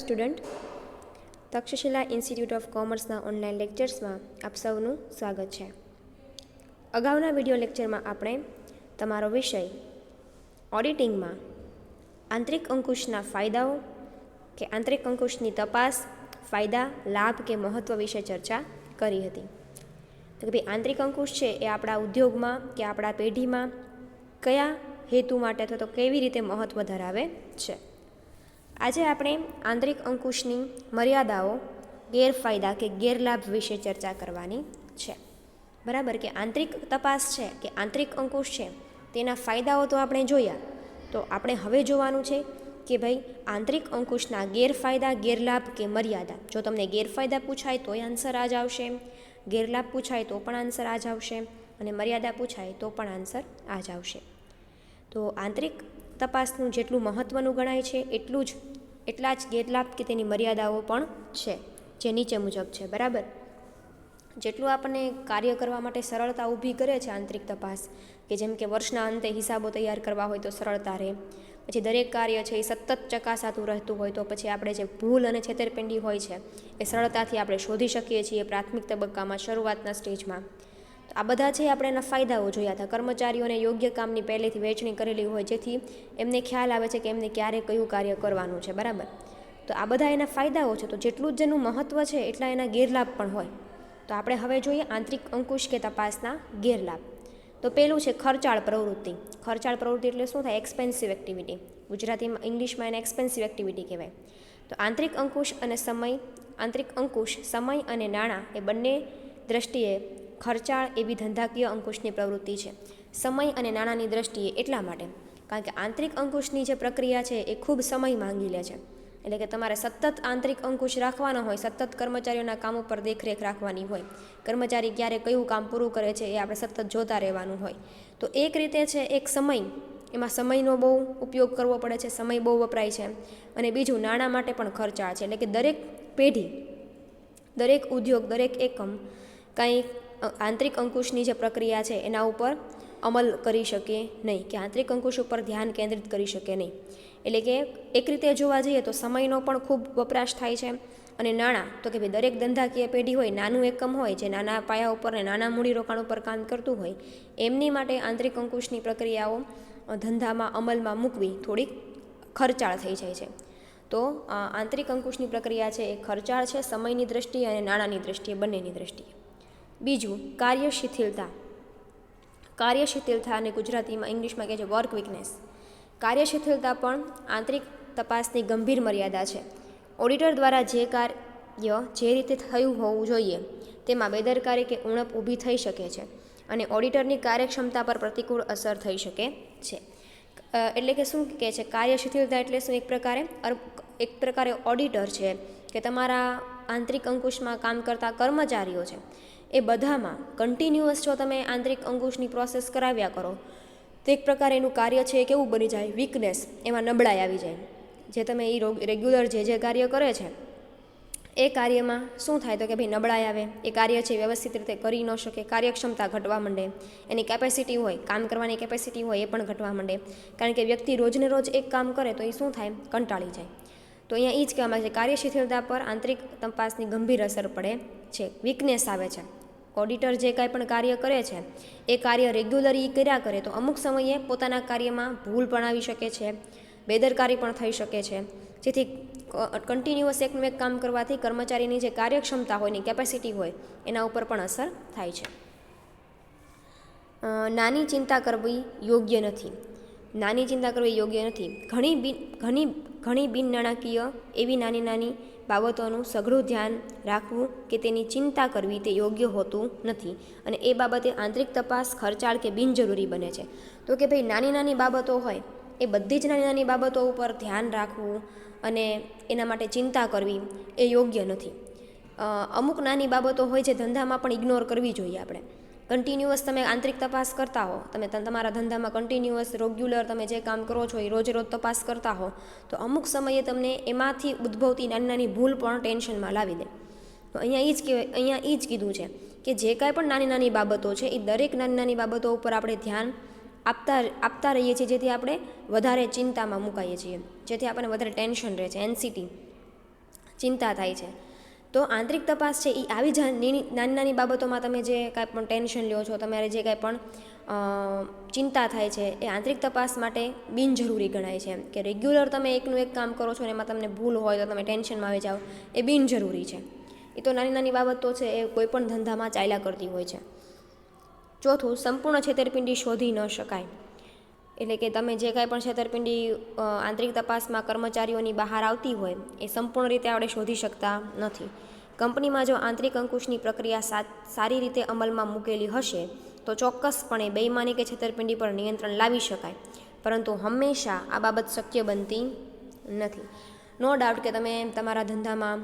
Student. Takshashila institute of કોમર્સના online લેક્ચર્સમાં આપ સૌનું સ્વાગત છે. અગાઉના વીડિયો લેક્ચરમાં આપણે તમારો વિષય ઓડિટિંગમાં આંતરિક અંકુશના ફાયદાઓ કે આંતરિક અંકુશની તપાસ, ફાયદા, લાભ કે મહત્ત્વ વિશે ચર્ચા કરી હતી. તો કે ભાઈ, આંતરિક અંકુશ છે એ આપણા ઉદ્યોગમાં કે આપણા પેઢીમાં કયા હેતુ માટે અથવા તો કેવી રીતે મહત્ત્વ ધરાવે છે? આજે આપણે આંતરિક અંકુશની મર્યાદાઓ, ગેરફાયદા કે ગેરલાભ વિશે ચર્ચા કરવાની છે. બરાબર કે આંતરિક તપાસ છે કે આંતરિક અંકુશ છે, તેના ફાયદાઓ તો આપણે જોયા. તો આપણે હવે જોવાનું છે કે ભાઈ આંતરિક અંકુશના ગેરફાયદા, ગેરલાભ કે મર્યાદા. જો તમને ગેરફાયદા પૂછાય તોય આન્સર આ જ આવશે. ગેરલાભ પૂછાય તો પણ આન્સર આ જ આવશે. અને મર્યાદા પૂછાય તો પણ આન્સર આ જ આવશે. તો આંતરિક તપાસનું જેટલું મહત્ત્વનું ગણાય છે, એટલું જ, એટલા જ ગેરલાભ કે તેની મર્યાદાઓ પણ છે, જે નીચે મુજબ છે, બરાબર? જેટલું આપણને કાર્ય કરવા માટે સરળતા ઊભી કરે છે આંતરિક તપાસ, કે જેમ કે વર્ષના અંતે હિસાબો તૈયાર કરવા હોય તો સરળતા રહે, પછી દરેક કાર્ય છે એ સતત ચકાસાતું રહેતું હોય તો પછી આપણે જે ભૂલ અને છેતરપિંડી હોય છે, એ સરળતાથી આપણે શોધી શકીએ છીએ પ્રાથમિક તબક્કામાં, શરૂઆતના સ્ટેજમાં. આ બધા છે આપણે એના ફાયદાઓ જોયા હતા, કર્મચારીઓને યોગ્ય કામની પહેલેથી વહેંચણી કરેલી હોય જેથી એમને ખ્યાલ આવે છે કે એમને ક્યારે કયું કાર્ય કરવાનું છે, બરાબર? તો આ બધા એના ફાયદાઓ છે, તો જેટલું જ જેનું મહત્ત્વ છે, એટલા એના ગેરલાભ પણ હોય. તો આપણે હવે જોઈએ આંતરિક અંકુશ કે તપાસના ગેરલાભ. તો પહેલું છે ખર્ચાળ પ્રવૃત્તિ. ખર્ચાળ પ્રવૃત્તિ એટલે શું થાય? એક્સપેન્સિવ એક્ટિવિટી ગુજરાતીમાં ઇંગ્લિશમાં એને એક્સપેન્સિવ એક્ટિવિટી કહેવાય. તો આંતરિક અંકુશ અને સમય. આંતરિક અંકુશ, સમય અને નાણાં એ બંને દ્રષ્ટિએ ખર્ચાળ એવી ધંધાકીય અંકુશની પ્રવૃત્તિ છે. સમય અને નાણાંની દ્રષ્ટિએ એટલા માટે. કારણ કે આંતરિક અંકુશની જે પ્રક્રિયા છે એ ખૂબ સમય માંગી લે છે. એટલે કે તમારે સતત આંતરિક અંકુશ રાખવાનો હોય, સતત કર્મચારીઓના કામ ઉપર દેખરેખ રાખવાની હોય. કર્મચારી ક્યારે કયું કામ પૂરું કરે છે એ આપણે સતત જોતા રહેવાનું હોય. તો એક રીતે છે એક સમય. એમાં સમયનો બહુ ઉપયોગ કરવો પડે છે, સમય બહુ વપરાય છે. અને બીજું નાણાં માટે પણ ખર્ચાળ છે. એટલે કે દરેક પેઢી, દરેક ઉદ્યોગ, દરેક એકમ કાંઈ આંતરિક અંકુશની જે પ્રક્રિયા છે એના ઉપર અમલ કરી શકે નહીં કે આંતરિક અંકુશ ઉપર ધ્યાન કેન્દ્રિત કરી શકે નહીં. એટલે કે એક રીતે જોવા જઈએ તો સમયનો પણ ખૂબ વપરાશ થાય છે અને નાણાં, તો કે ભાઈ દરેક ધંધાકીય પેઢી હોય, નાનું એકમ હોય, જે નાના પાયા ઉપર ને નાના મૂડીરોકાણ ઉપર કામ કરતું હોય, એમની માટે આંતરિક અંકુશની પ્રક્રિયાઓ ધંધામાં અમલમાં મૂકવી થોડીક ખર્ચાળ થઈ જાય છે. તો આંતરિક અંકુશની પ્રક્રિયા છે એ ખર્ચાળ છે સમયની દ્રષ્ટિએ અને નાણાંની દ્રષ્ટિએ બંનેની દ્રષ્ટિએ. બીજું કાર્ય શિથિલતા કાર્ય શિથિલતા અને ગુજરાતીમાં ઇંગ્લિશમાં કહે છે વર્ક વીકનેસ કાર્ય શિથિલતા પણ આંતરિક તપાસની ગંભીર મર્યાદા છે. ઓડિટર દ્વારા જે કાર્ય જે રીતે થયું હોવું જોઈએ, તેમાં બેદરકારી કે ઉણપ ઊભી થઈ શકે છે અને ઓડિટરની કાર્યક્ષમતા પર પ્રતિકૂળ અસર થઈ શકે છે. એટલે કે શું કહે છે? કાર્ય શિથિલતા એટલે શું એક પ્રકારે? એક પ્રકારે ઓડિટર છે કે તમારા આંતરિક અંકુશમાં કામ કરતા કર્મચારીઓ છે. એ બધામાં કન્ટિન્યુઅસ જો તમે આંતરિક અંગુશની પ્રોસેસ કરાવ્યા કરો, તો એક પ્રકારે એનું કાર્ય છે એ કેવું બની જાય? વીકનેસ એમાં નબળાઈ આવી જાય. જે તમે એ રેગ્યુલર જે જે કાર્ય કરે છે, એ કાર્યમાં શું થાય? તો કે ભાઈ નબળાઈ આવે. એ કાર્ય છે વ્યવસ્થિત રીતે કરી ન શકે. કાર્યક્ષમતા ઘટવા માંડે. એની કેપેસિટી હોય, કામ કરવાની કેપેસિટી હોય, એ પણ ઘટવા માંડે. કારણ કે વ્યક્તિ રોજને રોજ એક કામ કરે તો એ શું થાય? કંટાળી જાય. તો અહીંયા એ જ કહેવામાં છે, કાર્યશિથિલતા પર આંતરિક તપાસની ગંભીર અસર પડે છે. વીકનેસ આવે છે. ઓડિટર જે કાંઈ પણ કાર્ય કરે છે, એ કાર્ય રેગ્યુલર એ કર્યા કરે, તો અમુક સમયે પોતાના કાર્યમાં ભૂલ પણ આવી શકે છે, બેદરકારી પણ થઈ શકે છે. જેથી કન્ટિન્યુઅસ એકનું એક કામ કરવાથી કર્મચારીની જે કાર્યક્ષમતા હોય એની કેપેસિટી હોય, એના ઉપર પણ અસર થાય છે. નાની ચિંતા કરવી યોગ્ય નથી. નાની ચિંતા કરવી યોગ્ય નથી. ઘણી બિન, ઘણી ઘણી બિન નાણાકીય એવી નાની નાની બાબતોનું સઘળું ધ્યાન રાખવું કે તેની ચિંતા કરવી તે યોગ્ય હોતું નથી અને એ બાબતે આંતરિક તપાસ, ખર્ચાળ કે બિનજરૂરી બને છે. તો કે ભાઈ નાની નાની બાબતો હોય, એ બધી જ નાની નાની બાબતો ઉપર ધ્યાન રાખવું અને એના માટે ચિંતા કરવી એ યોગ્ય નથી. અમુક નાની બાબતો હોય છે ધંધામાં પણ ઇગ્નોર કરવી જોઈએ આપણે. કન્ટિન્યુઅસ તમે આંતરિક તપાસ કરતા હો, તમે તમારા ધંધામાં કન્ટિન્યુઅસ રેગ્યુલર તમે જે કામ કરો છો એ રોજ રોજ તપાસ કરતા હો, તો અમુક સમયે તમને એમાંથી ઉદ્ભવતી નાની નાની ભૂલ પણ ટેન્શનમાં લાવી દે. તો અહીંયા એ જ કહેવાય, અહીંયા એ જ કીધું છે કે જે કાંઈ પણ નાની નાની બાબતો છે, એ દરેક નાની નાની બાબતો ઉપર આપણે ધ્યાન આપતા આપતા રહીએ છીએ, જેથી આપણે વધારે ચિંતામાં મુકાઈએ છીએ, જેથી આપણને વધારે ટેન્શન રહે છે એનસીટી ચિંતા થાય છે. તો આંતરિક તપાસ છે એ આવી નાની નાની બાબતોમાં તમે જે કાંઈ પણ ટેન્શન લ્યો છો, તમારે જે કાંઈ પણ ચિંતા થાય છે, એ આંતરિક તપાસ માટે બિનજરૂરી ગણાય છે કે રેગ્યુલર તમે એકનું એક કામ કરો છો ને એમાં તમને ભૂલ હોય તો તમે ટેન્શનમાં આવી જાઓ, એ બિનજરૂરી છે. એ તો નાની નાની બાબતો છે, એ કોઈ પણ ધંધામાં ચાલ્યા કરતી હોય છે. ચોથું, સંપૂર્ણ છેતરપિંડી શોધી ન શકાય. એટલે કે તમે જે કાંઈ પણ છેતરપિંડી આંતરિક તપાસમાં કર્મચારીઓની બહાર આવતી હોય, એ સંપૂર્ણ રીતે આપણે શોધી શકતા નથી. કંપનીમાં જો આંતરિક અંકુશની પ્રક્રિયા સારી રીતે અમલમાં મૂકેલી હશે, તો ચોક્કસપણે બેઈમાની કે છેતરપિંડી પર નિયંત્રણ લાવી શકાય. પરંતુ હંમેશા આ બાબત શક્ય બનતી નથી. નો ડાઉટ કે તમે તમારા ધંધામાં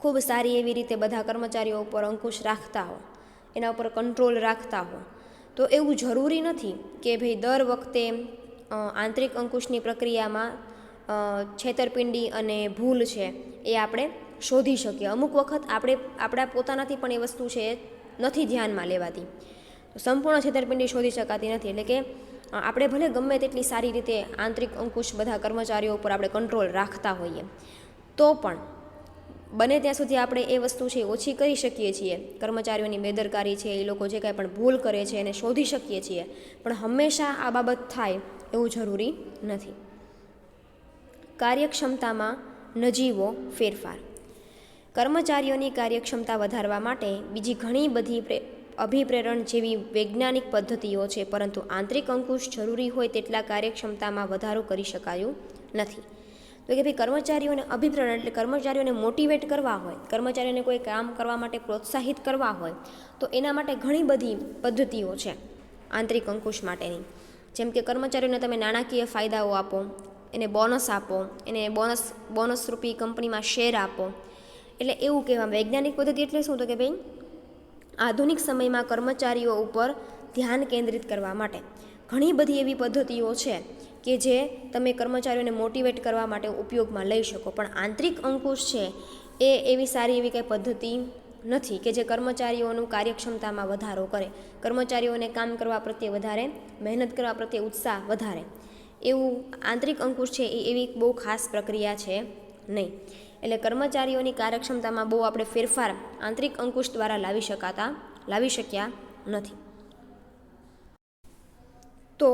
ખૂબ સારી એવી રીતે બધા કર્મચારીઓ ઉપર અંકુશ રાખતા હો, એના ઉપર કંટ્રોલ રાખતા હો. તો એવું જરૂરી નથી કે ભાઈ દર વખતે આંતરિક અંકુશની પ્રક્રિયામાં છેતરપિંડી અને ભૂલ છે એ આપણે શોધી શકીએ. અમુક વખત આપણે, આપણા પોતાનાથી પણ એ વસ્તુ છે નથી ધ્યાનમાં લેવાતી. સંપૂર્ણ છેતરપિંડી શોધી શકાતી નથી. એટલે કે આપણે ભલે ગમે તેટલી સારી રીતે આંતરિક અંકુશ બધા કર્મચારીઓ ઉપર આપણે કંટ્રોલ રાખતા હોઈએ, તો પણ બને ત્યાં સુધી આપણે એ વસ્તુ છે ઓછી કરી શકીએ છીએ. કર્મચારીઓની બેદરકારી છે, એ લોકો જે કાંઈ પણ ભૂલ કરે છે એને શોધી શકીએ છીએ. પણ હંમેશા આ બાબત થાય એવું જરૂરી નથી. કાર્યક્ષમતામાં નજીવો ફેરફાર. કર્મચારીઓની કાર્યક્ષમતા વધારવા માટે બીજી ઘણી બધી પ્રે, અભિપ્રેરણ જેવી વૈજ્ઞાનિક પદ્ધતિઓ છે, પરંતુ આંતરિક અંકુશ જરૂરી હોય તેટલા કાર્યક્ષમતામાં વધારો કરી શકાયો નથી. તો કે ભાઈ કર્મચારીઓને અભિપ્રણ એટલે કર્મચારીઓને મોટિવેટ કરવા હોય, કર્મચારીઓને કોઈ કામ કરવા માટે પ્રોત્સાહિત કરવા હોય, તો એના માટે ઘણી બધી પદ્ધતિઓ છે આંતરિક અંકુશ માટેની. જેમ કે કર્મચારીઓને તમે નાણાકીય ફાયદાઓ આપો, એને બોનસ આપો, એને બોનસ બોનસ રૂપી કંપનીમાં શેર આપો. એટલે એવું કહેવા, વૈજ્ઞાનિક પદ્ધતિ એટલે શું? તો કે ભાઈ, આધુનિક સમયમાં કર્મચારીઓ ઉપર ધ્યાન કેન્દ્રિત કરવા માટે ઘણી બધી એવી પદ્ધતિઓ છે કે જે તમે કર્મચારીઓને મોટિવેટ કરવા માટે ઉપયોગમાં લઈ શકો. પણ આંતરિક અંકુશ છે એ એવી સારી એવી કંઈ પદ્ધતિ નથી કે જે કર્મચારીઓનું કાર્યક્ષમતામાં વધારો કરે. કર્મચારીઓને કામ કરવા પ્રત્યે વધારે, મહેનત કરવા પ્રત્યે ઉત્સાહ વધારે. એવું આંતરિક અંકુશ છે એ એવી બહુ ખાસ પ્રક્રિયા છે નહીં. એટલે કર્મચારીઓની કાર્યક્ષમતામાં બહુ આપણે ફેરફાર આંતરિક અંકુશ દ્વારા લાવી શકાતા, લાવી શક્યા નથી. તો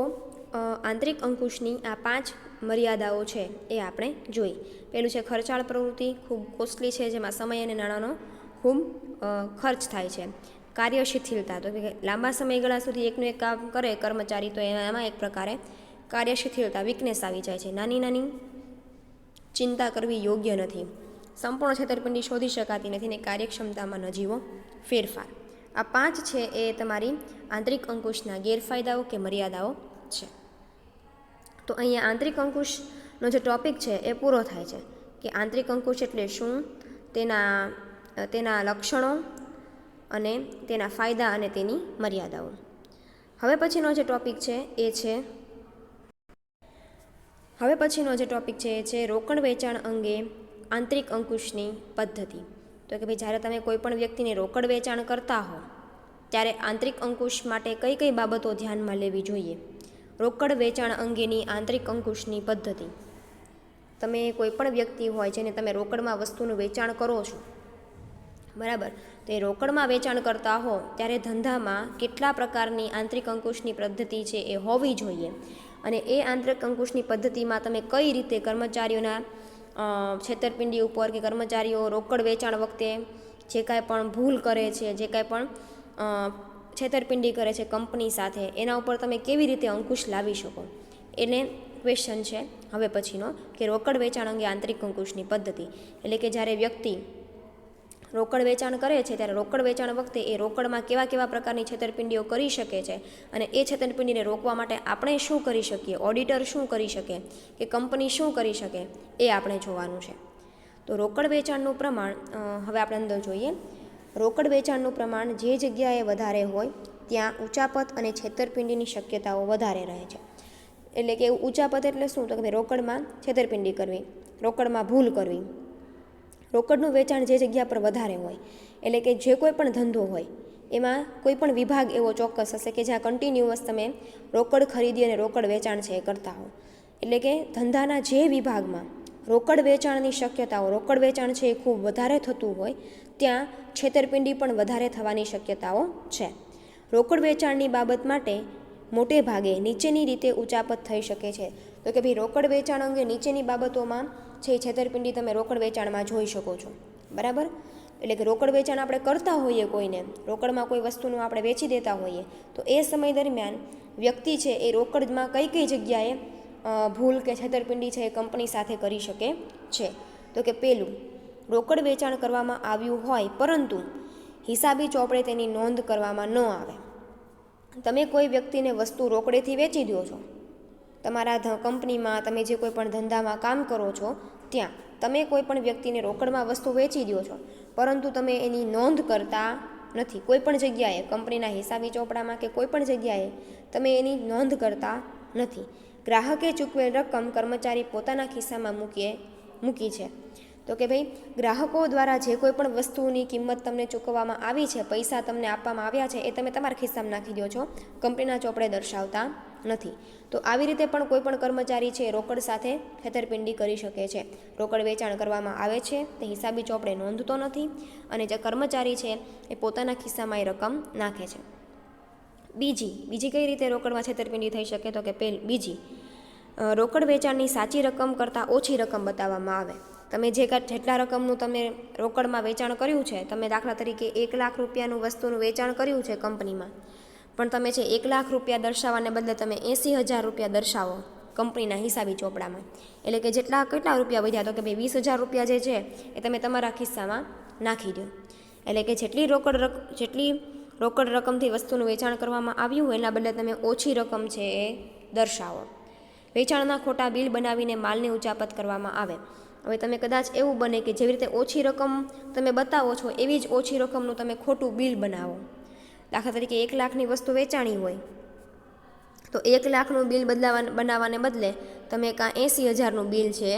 આંતરિક અંકુશની આ પાંચ મર્યાદાઓ છે એ આપણે જોઈ. પેલું છે ખર્ચાળ પ્રવૃત્તિ, ખૂબ કોસ્ટલી છે, જેમાં સમય અને નાણાંનો ખૂબ ખર્ચ થાય છે. કાર્યશિથિલતા, તો કે લાંબા સમયગાળા સુધી એકનું એક કામ કરે, કર્મચારી તો એમાં એક પ્રકારે કાર્યશિથિલતા વીકનેસ આવી જાય છે. નાની નાની ચિંતા કરવી યોગ્ય નથી. સંપૂર્ણ છેતરપિંડી શોધી શકાતી નથી ને કાર્યક્ષમતામાં નજીવો ફેરફાર. આ પાંચ છે એ તમારી આંતરિક અંકુશના ગેરફાયદાઓ કે મર્યાદાઓ છે. તો અહીંયા આંતરિક અંકુશનો જે ટોપિક છે એ પૂરો થાય છે કે આંતરિક અંકુશ એટલે શું? તેના તેના લક્ષણો અને તેના ફાયદા અને તેની મર્યાદાઓ. હવે પછીનો જે ટોપિક છે એ છે, હવે પછીનો જે ટોપિક છે એ છે રોકડ વેચાણ અંગે આંતરિક અંકુશની પદ્ધતિ. તો કે ભાઈ જ્યારે તમે કોઈપણ વ્યક્તિને રોકડ વેચાણ કરતા હો, ત્યારે આંતરિક અંકુશ માટે કઈ કઈ બાબતો ધ્યાનમાં લેવી જોઈએ? રોકડ વેચાણ અંગેની આંતરિક અંકુશની પદ્ધતિ. તમે કોઈ પણ વ્યક્તિ હોય જેને તમે રોકડમાં વસ્તુનું વેચાણ કરો છો, બરાબર? તો એ રોકડમાં વેચાણ કરતા હો ત્યારે ધંધામાં કેટલા પ્રકારની આંતરિક અંકુશની પદ્ધતિ છે એ હોવી જોઈએ. અને એ આંતરિક અંકુશની પદ્ધતિમાં તમે કઈ રીતે કર્મચારીઓના છેતરપિંડી ઉપર કે કર્મચારીઓ રોકડ વેચાણ વખતે જે કાંઈ પણ ભૂલ કરે છે, જે કાંઈ પણ છેતરપિંડી કરે છે કંપની સાથે, એના ઉપર તમે કેવી રીતે અંકુશ લાવી શકો? એને ક્વેશ્ચન છે. હવે પછીનો, કે રોકડ વેચાણ અંગે આંતરિક અંકુશની પદ્ધતિ. એટલે કે જ્યારે વ્યક્તિ રોકડ વેચાણ કરે છે, ત્યારે રોકડ વેચાણ વખતે એ રોકડમાં કેવા કેવા પ્રકારની છેતરપિંડીઓ કરી શકે છે અને એ છેતરપિંડીને રોકવા માટે આપણે શું કરી શકીએ? ઓડિટર શું કરી શકે? કે કંપની શું કરી શકે? એ આપણે જોવાનું છે. તો રોકડ વેચાણનું પ્રમાણ હવે આપણે અંદર જોઈએ. રોકડ વેચાણનું પ્રમાણ જે જગ્યાએ વધારે હોય, ત્યાં ઊંચાપત અને છેતરપિંડીની શક્યતાઓ વધારે રહે છે. એટલે કે ઊંચાપત એટલે શું? તો કે રોકડમાં છેતરપિંડી કરવી, રોકડમાં ભૂલ કરવી. રોકડનું વેચાણ જે જગ્યા પર વધારે હોય, એટલે કે જે કોઈ પણ ધંધો હોય, એમાં કોઈ પણ વિભાગ એવો ચોક્કસ હશે કે જ્યાં કન્ટિન્યુઅસ તમે રોકડ ખરીદી અને રોકડ વેચાણ છે એ કરતા હો. એટલે કે ધંધાના જે વિભાગમાં રોકડ વેચાણની શક્યતાઓ, રોકડ વેચાણ છે એ ખૂબ વધારે થતું હોય ત્યાં છેતરપિંડી પણ વધારે થવાની શક્યતાઓ છે. રોકડ વેચાણની બાબત માટે મોટે ભાગે નીચેની રીતે ઉચાપત થઈ શકે છે. તો કે ભાઈ રોકડ વેચાણ અંગે નીચેની બાબતોમાં છે છેતરપિંડી તમે રોકડ વેચાણમાં જોઈ શકો છો. બરાબર? એટલે કે રોકડ વેચાણ આપણે કરતા હોઈએ કોઈને, રોકડમાં કોઈ વસ્તુનું આપણે વેચી દેતા હોઈએ, તો એ સમય દરમિયાન વ્યક્તિ છે એ રોકડમાં કઈ કઈ જગ્યાએ ભૂલ કે છેતરપિંડી છે એ કંપની સાથે કરી શકે છે. તો કે પહેલું રોકડ વેચાણ કરવામાં આવ્યું હોય, પરંતુ હિસાબી ચોપડે તેની નોંધ કરવામાં ન આવે. તમે કોઈ વ્યક્તિને વસ્તુ રોકડેથી વેચી દો છો, તમારા ધ, કંપનીમાં તમે જે કોઈ પણ ધંધામાં કામ કરો છો, ત્યાં તમે કોઈ પણ વ્યક્તિને રોકડમાં વસ્તુ વેચી દો છો, પરંતુ તમે એની નોંધ કરતા નથી. કોઈ પણ જગ્યાએ, કંપનીના હિસાબી ચોપડામાં કે કોઈ પણ જગ્યાએ તમે એની નોંધ કરતા નથી. ગ્રાહકે ચૂકવેલ રકમ કર્મચારી પોતાના ખિસ્સામાં મૂકીએ, મૂકી છે. તો કે ભાઈ, ગ્રાહકો દ્વારા જે કોઈ પણ વસ્તુની કિંમત તમને ચૂકવવામાં આવી છે, પૈસા તમને આપવામાં આવ્યા છે, એ તમે તમારા ખિસ્સામાં નાખી દો છો. કંપનીના ચોપડે દર્શાવતા નથી. તો આવી રીતે પણ કોઈ પણ કર્મચારી છે, રોકડ સાથે છેતરપિંડી કરી શકે છે. રોકડ વેચાણ કરવામાં આવે છે, તે હિસાબી ચોપડે નોંધતો નથી અને જે કર્મચારી છે, એ પોતાના ખિસ્સામાં એ રકમ નાખે છે. બીજી બીજી કઈ રીતે રોકડમાં છેતરપિંડી થઈ શકે? તો કે પેલ, બીજી રોકડ વેચાણની સાચી રકમ કરતાં ઓછી રકમ બતાવવામાં આવે. તમે જે જેટલા રકમનું તમે રોકડમાં વેચાણ કર્યું છે, તમે દાખલા તરીકે એક લાખ રૂપિયાનું વસ્તુનું વેચાણ કર્યું છે કંપનીમાં, પણ તમે છે એક લાખ રૂપિયા દર્શાવવાને બદલે તમે એંસી હજાર રૂપિયા દર્શાવો કંપનીના હિસાબી ચોપડામાં. એટલે કે જેટલા, કેટલા રૂપિયા વધ્યા, તો કે ભાઈ વીસ હજાર રૂપિયા જે છે, એ તમે તમારા ખિસ્સામાં નાખી દો. એટલે કે જેટલી રોકડ રક, જેટલી રોકડ રકમથી વસ્તુનું વેચાણ કરવામાં આવ્યું હોય, એના બદલે તમે ઓછી રકમ છે એ દર્શાવો. વેચાણના ખોટા બિલ બનાવીને માલની ઉચાપત કરવામાં આવે. હવે તમે કદાચ એવું બને કે જેવી રીતે ઓછી રકમ તમે બતાવો છો, એવી જ ઓછી રકમનું તમે ખોટું બિલ બનાવો. દાખલા તરીકે એક લાખની વસ્તુ વેચાણી હોય, તો એક લાખનું બિલ બદલાવા બનાવવાને બદલે તમે કાં એંસી હજારનું બિલ છે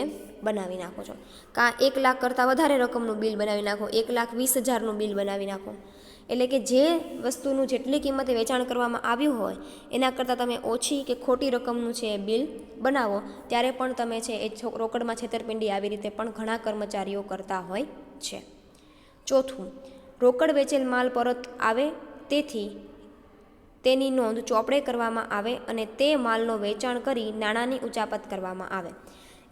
બનાવી નાખો છો. કાં એક લાખ કરતાં વધારે રકમનું બિલ બનાવી નાખો, એક લાખ વીસ હજારનું બિલ બનાવી નાખો. એટલે કે જે વસ્તુનું જેટલી કિંમતે વેચાણ કરવામાં આવ્યું હોય, એના કરતાં તમે ઓછી કે ખોટી રકમનું છે બિલ બનાવો, ત્યારે પણ તમે છે એ રોકડમાં છેતરપિંડી આવી રીતે પણ ઘણા કર્મચારીઓ કરતા હોય છે. ચોથું, રોકડ વેચેલ માલ પરત આવે તેથી તેની નોંધ ચોપડે કરવામાં આવે અને તે માલનો વેચાણ કરી નાણાંની ઉચાપત કરવામાં આવે.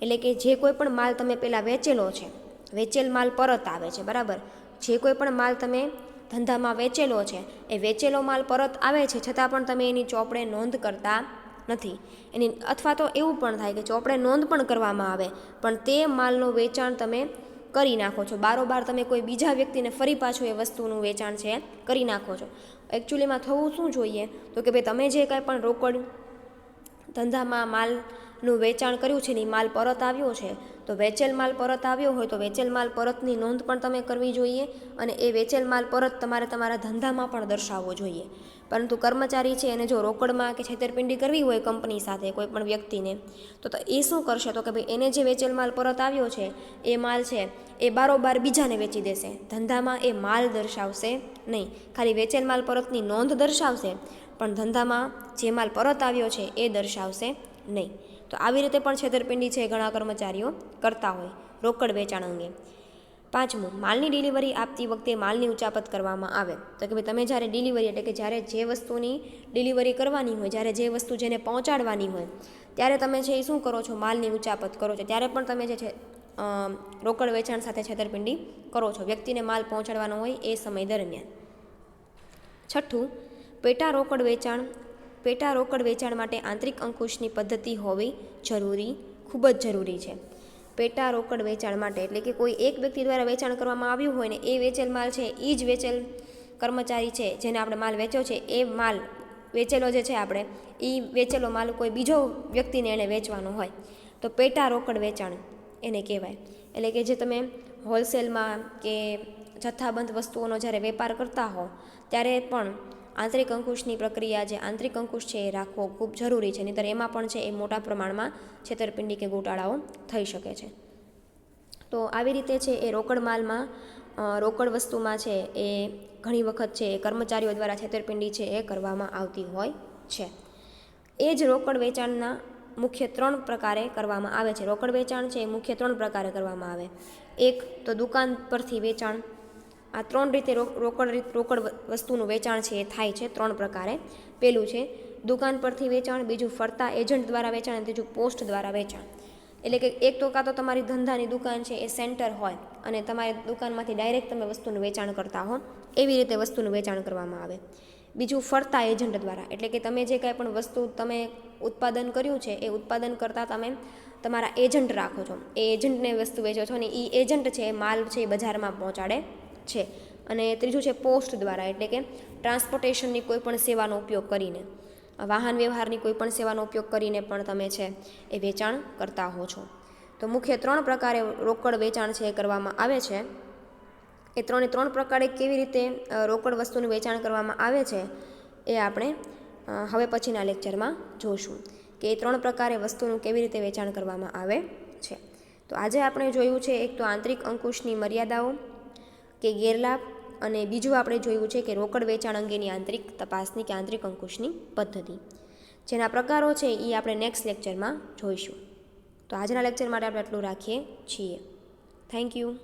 એટલે કે જે કોઈ પણ માલ તમે પહેલાં વેચેલો છે, વેચેલ માલ પરત આવે છે, બરાબર? જે કોઈ પણ માલ તમે ધંધામાં વેચેલો છે. એ વેચેલો માલ પરત આવે છે છતાં પણ તમે એની ચોપડે નોંધ કરતા નથી. એની અથવા તો એવું પણ થાય કે ચોપડે નોંધ પણ કરવામાં આવે, પણ તે માલનું વેચાણ તમે કરી નાખો છો. બારોબાર તમે કોઈ બીજા વ્યક્તિને ફરી પાછું એ વસ્તુનું વેચાણ છે કરી નાખો છો. એકચ્યુઅલીમાં થવું શું જોઈએ? તો કે ભાઈ તમે જે કાંઈ પણ રોકડ ધંધામાં માલનું વેચાણ કર્યું છે ને માલ પરત આવ્યો છે, તો વેચેલ માલ પરત આવ્યો હોય તો વેચેલ માલ પરતની નોંધ પણ તમે કરવી જોઈએ અને એ વેચેલ માલ પરત તમારે તમારા ધંધામાં પણ દર્શાવવો જોઈએ. પરંતુ કર્મચારી છે એને જો રોકડમાં કે છેતરપિંડી કરવી હોય કંપની સાથે કોઈ પણ વ્યક્તિને તો એ શું કરશે? તો કે ભાઈ એને જે વેચેલ માલ પરત આવ્યો છે, એ માલ છે, એ બારોબાર બીજાને વેચી દેશે. ધંધામાં એ માલ દર્શાવશે નહીં. ખાલી વેચેલ માલ પરતની નોંધ દર્શાવશે, પણ ધંધામાં જે માલ પરત આવ્યો છે એ દર્શાવશે નહીં. તો આવી રીતે પણ છેતરપિંડી છે ઘણા કર્મચારીઓ કરતા હોય રોકડ વેચાણ અંગે. પાંચમું, માલની ડિલિવરી આપતી વખતે માલની ઉચાપત કરવામાં આવે. તો કે ભાઈ તમે જ્યારે ડિલિવરી એટલે કે જ્યારે જે વસ્તુની ડિલિવરી કરવાની હોય, જ્યારે જે વસ્તુ જેને પહોંચાડવાની હોય, ત્યારે તમે છે એ શું કરો છો? માલની ઉચાપત કરો છો. ત્યારે પણ તમે જે છે રોકડ વેચાણ સાથે છેતરપિંડી કરો છો. વ્યક્તિને માલ પહોંચાડવાનો હોય એ સમય દરમિયાન. છઠ્ઠું, પેટા રોકડ વેચાણ પેટા રોકડ વેચાણ માટે આંતરિક અંકુશની પદ્ધતિ હોવી જરૂરી, ખૂબ જ જરૂરી છે. પેટા રોકડ વેચાણ માટે એટલે કે કોઈ એક વ્યક્તિ દ્વારા વેચાણ કરવામાં આવ્યું હોય ને એ વેચેલ માલ છે, એ જ વેચેલ કર્મચારી છે, જેને આપણે માલ વેચ્યો છે, એ માલ વેચેલો જે છે આપણે, એ વેચેલો માલ કોઈ બીજો વ્યક્તિને એને વેચવાનો હોય. તો પેટા રોકડ વેચાણ એને કહેવાય. એટલે કે જે તમે હોલસેલમાં કે જથ્થાબંધ વસ્તુઓનો જ્યારે વેપાર કરતા હો, ત્યારે પણ આંતરિક અંકુશની પ્રક્રિયા જે આંતરિક અંકુશ છે એ રાખવો ખૂબ જરૂરી છે. નહીંતર એમાં પણ છે એ મોટા પ્રમાણમાં છેતરપિંડી કે ગોટાળાઓ થઈ શકે છે. તો આવી રીતે છે એ રોકડ માલમાં રોકડ વસ્તુમાં છે એ ઘણી વખત છે એ કર્મચારીઓ દ્વારા છેતરપિંડી છે એ કરવામાં આવતી હોય છે. એ જ રોકડ વેચાણના મુખ્ય ત્રણ પ્રકારે કરવામાં આવે છે. રોકડ વેચાણ છે એ મુખ્ય ત્રણ પ્રકારે કરવામાં આવે. એક તો દુકાન પરથી વેચાણ આ ત્રણ રીતે રોકડ રીત- રોકડ વસ્તુનું વેચાણ છે એ થાય છે ત્રણ પ્રકારે. પેલું છે દુકાન પરથી વેચાણ, બીજું ફરતા એજન્ટ દ્વારા વેચાણ અને ત્રીજું પોસ્ટ દ્વારા વેચાણ. એટલે કે એક તો કાં તો તમારી ધંધાની દુકાન છે એ સેન્ટર હોય અને તમારી દુકાનમાંથી ડાયરેક્ટ તમે વસ્તુનું વેચાણ કરતા હો, એવી રીતે વસ્તુનું વેચાણ કરવામાં આવે. બીજું ફરતા એજન્ટ દ્વારા. એટલે કે તમે જે કાંઈ પણ વસ્તુ તમે ઉત્પાદન કર્યું છે એ ઉત્પાદન કરતાં તમે તમારા એજન્ટ રાખો છો. એ એજન્ટને વસ્તુ વેચો છો અને એ એજન્ટ છે એ માલ છે એ બજારમાં પહોંચાડે. છે. અને ત્રીજું છે પોસ્ટ દ્વારા, એટલે કે ટ્રાન્સપોર્ટેશનની કોઈ પણ સેવાનો ઉપયોગ કરીને. વાહન વ્યવહારની કોઈ પણ સેવાનો ઉપયોગ કરીને પણ તમે છે એ વેચાણ કરતા હો છો. તો મુખ્ય ત્રણ પ્રકારે રોકડ વેચાણ છે એ કરવામાં આવે છે. એ ત્રણે ત્રણ પ્રકારે કેવી રીતે રોકડ વસ્તુનું વેચાણ કરવામાં આવે છે એ આપણે હવે પછીના લેક્ચરમાં જોશું કે એ ત્રણ પ્રકારે વસ્તુનું કેવી રીતે વેચાણ કરવામાં આવે છે. તો આજે આપણે જોયું છે એક તો આંતરિક અંકુશની મર્યાદાઓ કે ગેરલાભ અને બીજું આપણે જોયું છે કે રોકડ વેચાણ અંગેની આંતરિક તપાસની કે આંતરિક અંકુશની પદ્ધતિ. જેના પ્રકારો છે એ આપણે નેક્સ્ટ લેક્ચરમાં જોઈશું. તો આજના લેક્ચર માટે આપણે આટલું રાખીએ છીએ. Thank you